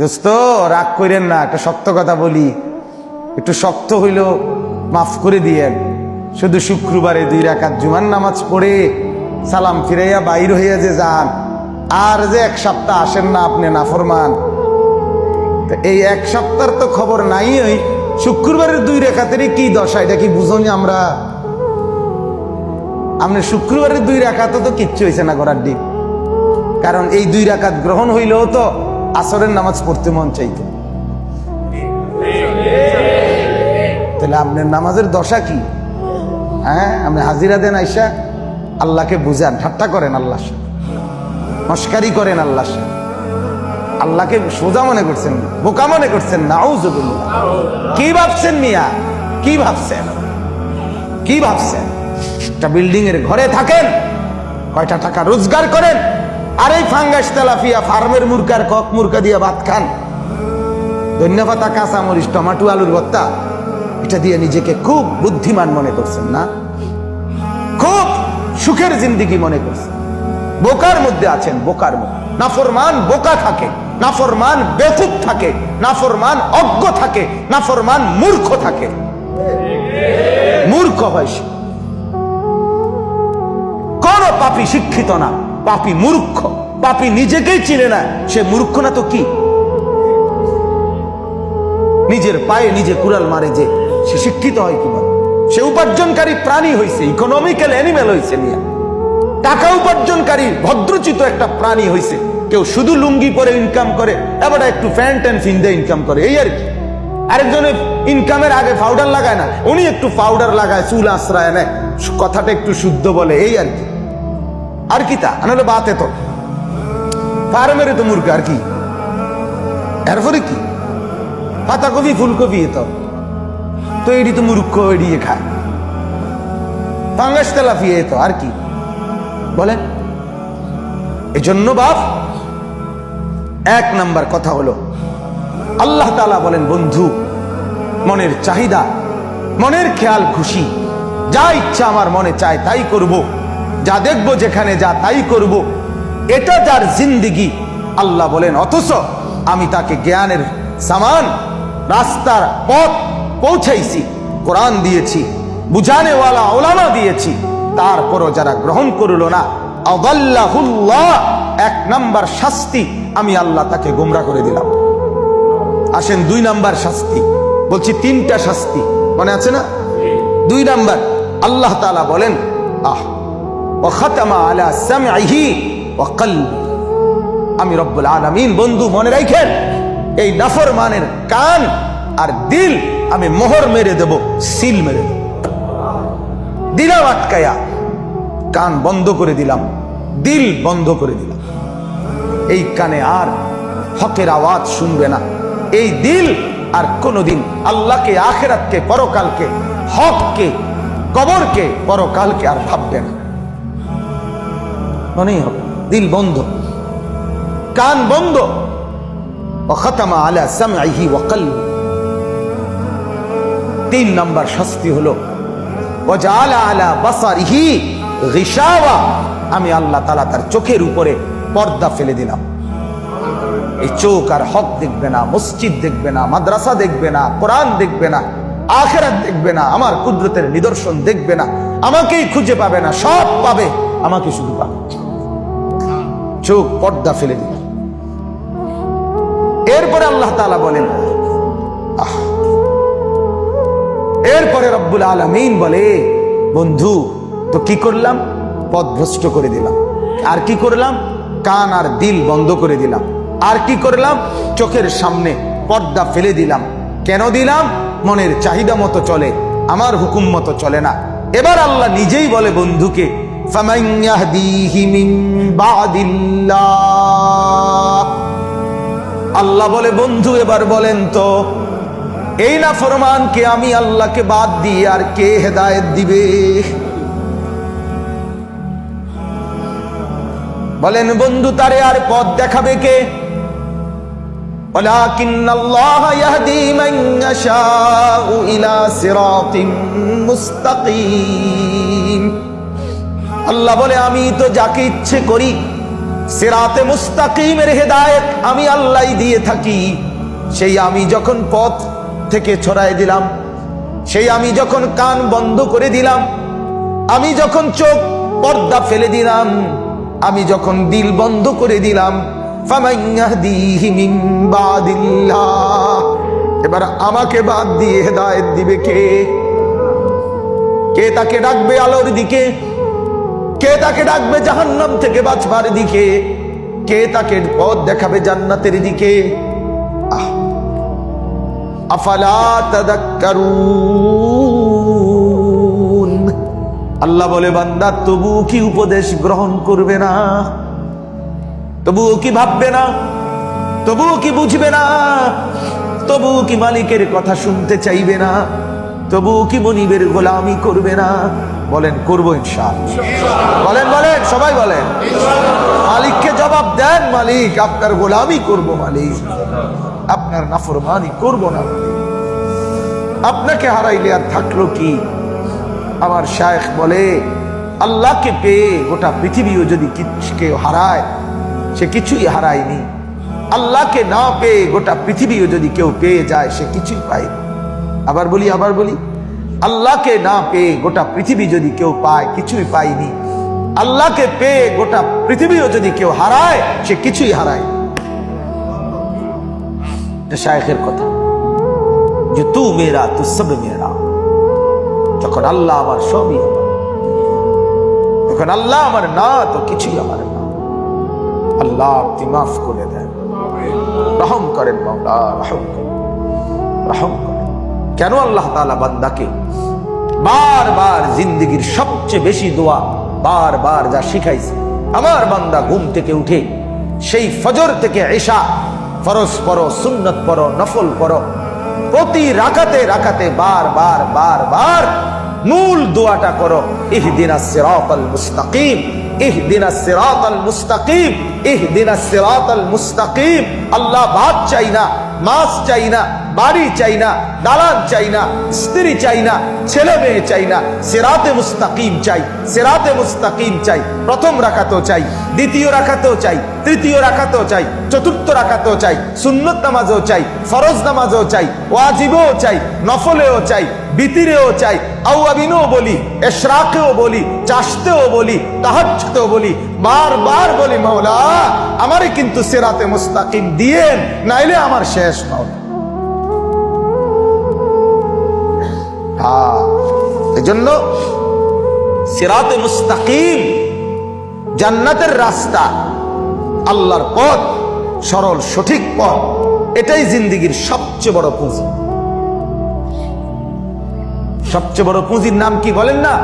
দোস্ত, রাগ করেন না, একটা শক্ত কথা বলি। একটু শক্ত হইল, মাফ করে দিয়েন। শুধু শুক্রবারে দুই রাকাত জুমার নামাজ পড়ে সালাম ফিরাইয়া বাইর হইয়া যে যান, আর যে এক সপ্তাহ আসেন না আপনি, নাফরমান। তো এই এক সপ্তাহের তো খবর নাই ওই শুক্রবারের দুই রেখাতেরই কি দশা, এটা কি বুঝনি আমরা? আপনি শুক্রবারের দুই রাখাতে তো কিচ্ছু হয়েছে না করার দিন কারণ এই দুই রাকাত গ্রহণ হইলেও তো আসরের নামাজ পড়তে মন চাইতো। তাহলে আপনার নামাজের দশা কি? হ্যাঁ আপনি হাজিরা দেন আইসা, আল্লাহকে বুঝান, ঠাট্টা করেন আল্লাহর সাথে। মস্কারি করেন আল্লাহ আল্লাহকে সোজা মনে করছেন, বোকা মনে করছেন না কি ভাবছেন মিয়া? কি ভাবছেন? কি ভাবছেন? একটা বিল্ডিং এর ঘরে থাকেন, কয়টা টাকা রোজগার করেন আর এই ফাঙ্গাস তেলাফিয়া, ফার্মের মুরকার কক মুরকা দিয়ে ভাত খান। ধন্যবাদ কাঁচা মরিচ টমাটো, আলুর ভর্তা, এটা দিয়ে নিজেকে খুব বুদ্ধিমান মনে করছেন না? খুব সুখের জিন্দিগি মনে করছেন। বোকার মধ্যে আছেন, বোকার মধ্যে। নাফরমান বোকা থাকে, নাফরমান বেকুব থাকে, নাফরমান অজ্ঞ থাকে, নাফরমান মূর্খ থাকে। মূর্খ হয় কোন পাপি শিক্ষিত না। পাপি মূর্খ পাপি নিজেকেই চিনে না, সে মূর্খ না তো কি? নিজের পায়ে নিজে কুড়াল মারে যে সে শিক্ষিত হয় কীভাবে? সে উপার্জনকারী প্রাণী হয়েছে ইকোনমিক্যাল অ্যানিমেল হয়েছে নিয়ে টাকা উপার্জনকারী, ভদ্রচিত একটা প্রাণী হয়েছে কেউ শুধু লুঙ্গি পরে ইনকাম করে, এবার একটু প্যান্ট অ্যান্ড ফিন্দে ইনকাম করে, এই আর কি। আরেকজনে ইনকামের আগে পাউডার লাগায় না, উনি একটু পাউডার লাগায়, চুল আশ্রয় নেয়, কথাটা একটু শুদ্ধ বলে, এই আর কি। আর কি তা আনালে বাতে তো ফার্মের তো মুরগা আর কি এরপরে কি পাতাকপি ফুলকপি এ তো এটি তো মূর্খ এড়িয়ে খায় ফাঙ্গাস তেলাফিয়ে এ তো আর কি বলেন এজন্য বাপ এক নাম্বার কথা হলো আল্লাহ তালা বলেন বন্ধু মনের চাহিদা মনের খেয়াল খুশি যা ইচ্ছা আমার মনে চায় তাই করব যা দেখব যেখানে যা তাই করব এটা যার জিন্দিগি। আল্লাহ বলেন অথচ আমি তাকে জ্ঞানের সামান রাস্তার পথ পৌঁছাইছি কোরআন দিয়েছি বুঝানেওয়ালা ওলামা দিয়েছি তারপরও যারা গ্রহণ করল না আদাল্লাহুল্লাহ এক নাম্বার শাস্তি আমি আল্লাহ তাকে গোমরা করে দিলাম। আসেন দুই নাম্বার শাস্তি বলছি তিনটা শাস্তি মনে আছে না? দুই নাম্বার আল্লাহ তাআলা বলেন আহ আমি রব্বুল আলামিন, বন্ধু, মনে রাখেন এই নাফরমানের কান আর দিল আমি মোহর মেরে দেব, সিল মেরে দেব। দিলাম আটকায়া, কান বন্ধ করে দিলাম, দিল বন্ধ করে দিলাম। এই কানে আর হকের আওয়াজ শুনবে না। এই দিল আর কোনোদিন আল্লাহকে, আখেরাতকে, পরকালকে, হককে, কবরকে, পরকালকে আর ভাববে না। মনেই হবে। দিল বন্ধ। কান বন্ধ। আলা সামঈহি ওয়া কলবি। তিন নাম্বার শাস্তি হলো ওয়াজালা আলা বাসারিহি আমি আল্লাহ তাআলা তার চোখের উপরে পর্দা ফেলে দিলাম। এই চোখ আর হক দেখবে না, মসজিদ দেখবে না, মাদ্রাসা দেখবে না, কোরআন দেখবে না, আখেরাত দেখবে না, আমার কুদরতের নিদর্শন দেখবে না, আমাকেই খুঁজে পাবে না, সব পাবে, আমাকে শুধু পাবে। চোখ পর্দা ফেলে দিল। এরপরে আল্লাহ তাআলা বলেন এরপরে রব্বুল আলমিন বলে, বন্ধু, তো কি করলাম? পথ ভ্রষ্ট করে দিলাম। আর কি করলাম? কান আর দিল বন্ধ করে দিলাম। আর কি করলাম? চোখের সামনে পর্দা ফেলে দিলাম। কেন দিলাম? মনের চাহিদা মতো চলে, আমার হুকুম মতো চলে না। এবার আল্লাহ নিজেই বলে, বন্ধুকে فَمَنْ يَهْدِيهِ مِنْ بَعْدِ اللَّهِ আল্লাহ বলে বন্ধু এবার বলেন তো এই না ফরমানকে আমি আল্লাহকে বাদ দিয়ে আর কে হেদায়েত দিবে বলেন বন্ধু তারে আর পথ দেখাবে কে ولكن الله يهدي من يشاء إلى صراط مستقيم আল্লাহ বলে, আমি তো যাকে ইচ্ছে করি, সিরাতে মুস্তাকিমের হেদায়েত আমি আল্লাহ দিয়ে থাকি। সেই আমি যখন পথ থেকে ছড়াই দিলাম, সেই আমি যখন কান বন্ধ করে দিলাম, আমি যখন চোখ পর্দা ফেলে দিলাম, আমি যখন দিল বন্ধ করে দিলাম। এবার আমাকে বাদ দিয়ে হেদায়েত দিবে কে? কে তাকে ডাকবে আলোর দিকে? কে তাকে ডাকবে জাহান্নাম থেকে বাঁচবার দিকে? কে তাকে পথ দেখাবে জান্নাতের দিকে? আল্লাহ বলে, বান্দা তবু কি উপদেশ গ্রহণ করবে না? তবুও কি ভাববে না? তবুও কি বুঝবে না? তবুও কি মালিকের কথা শুনতে চাইবে না? তবুও কি মনিবের গোলামি করবে না? বলেন, করব ইনশাল বলেন বলেন, সবাই বলেন। মালিককে জবাব দেন, মালিক, আপনার গোলামি করব, মালিক। আপনার নাফরমানি করব না আপনাকে হারাইলে আর থাকল কি? আমার শায়েখ বলে, আল্লাহকে পেয়ে গোটা পৃথিবীও যদি কেউ হারায়, সে কিছুই হারায়নি। আল্লাহকে না পেয়ে গোটা পৃথিবীও যদি কেউ পেয়ে যায়, সে কিছুই পায়নি। আবার বলি আবার বলি, আল্লাহকে না পেয়ে গোটা পৃথিবী যদি কেউ পায়, কিছুই পায়নি। আল্লাহকে পেয়ে গোটা পৃথিবীও যদি কেউ হারায়, সে কিছুই হারায় শায়েখের কথা। যে তু মেরা, তু সব মেরা। যখন আল্লাহ আমার সবই আমার। যখন আল্লাহ আমার না, তো কিছুই আমার না। আল্লাহ আপনি মাফ করে দেন। রহম করেন মাওলা, রহম করেন। রহম করেন। কেন আল্লাহ তাআলা বান্দাকে বারবার জিন্দগির সবচেয়ে বেশি দোয়া বারবার যা শিখাইছে? আমার বান্দা ঘুম থেকে উঠে সেই ফজর থেকে এশা ফরজ পড়ো, সুন্নত পড়ো, নফল পড়ো, প্রতি রাখাতে রাকাতে বার বার বার বার মূল দোয়াটা করো, ইহদিনা সিরাতাল মুস্তাকিম, ইহদিনা সিরাতাল মুস্তাকিম, ইহদিনা সিরাতাল মুস্তাকিম। আল্লাহ ভাত চাই না মাছ চাই না বাড়ি চাই না, দালান চাই না, স্ত্রী চাই না, ছেলে মেয়ে চাই না, সেরাতে মুস্তাকিম চাই, সেরাতে মুস্তাকিম চাই, প্রথম রাখাতেও চাই, দ্বিতীয় রাখাতেও চাই, তৃতীয় রাখাতেও চাই, চতুর্থ রাখাতেও চাই, সুন্নত নামাজও চাই, ফরজ নামাজও চাই, ওয়াজিবও চাই, নফলেও চাই, বিতিরেও চাই, আউয়াবিনও বলি, এশরাকেও বলি, চাষতেও বলি, তাহাজ্জুদেও বলি, বারবার বলি, মাওলা, আমারে কিন্তু সেরাতে মুস্তাকিম দিয়েন, নাইলে আমার শেষ মাওলা। এজন্য সিরাতে মুস্তাকিম, জান্নাতের রাস্তা, আল্লাহর পথ, সরল, সঠিক পথ, এটাই জিন্দিগির সবচেয়ে বড় পুঁজি। সবচেয়ে বড় পুঁজির নাম কি বলেন না?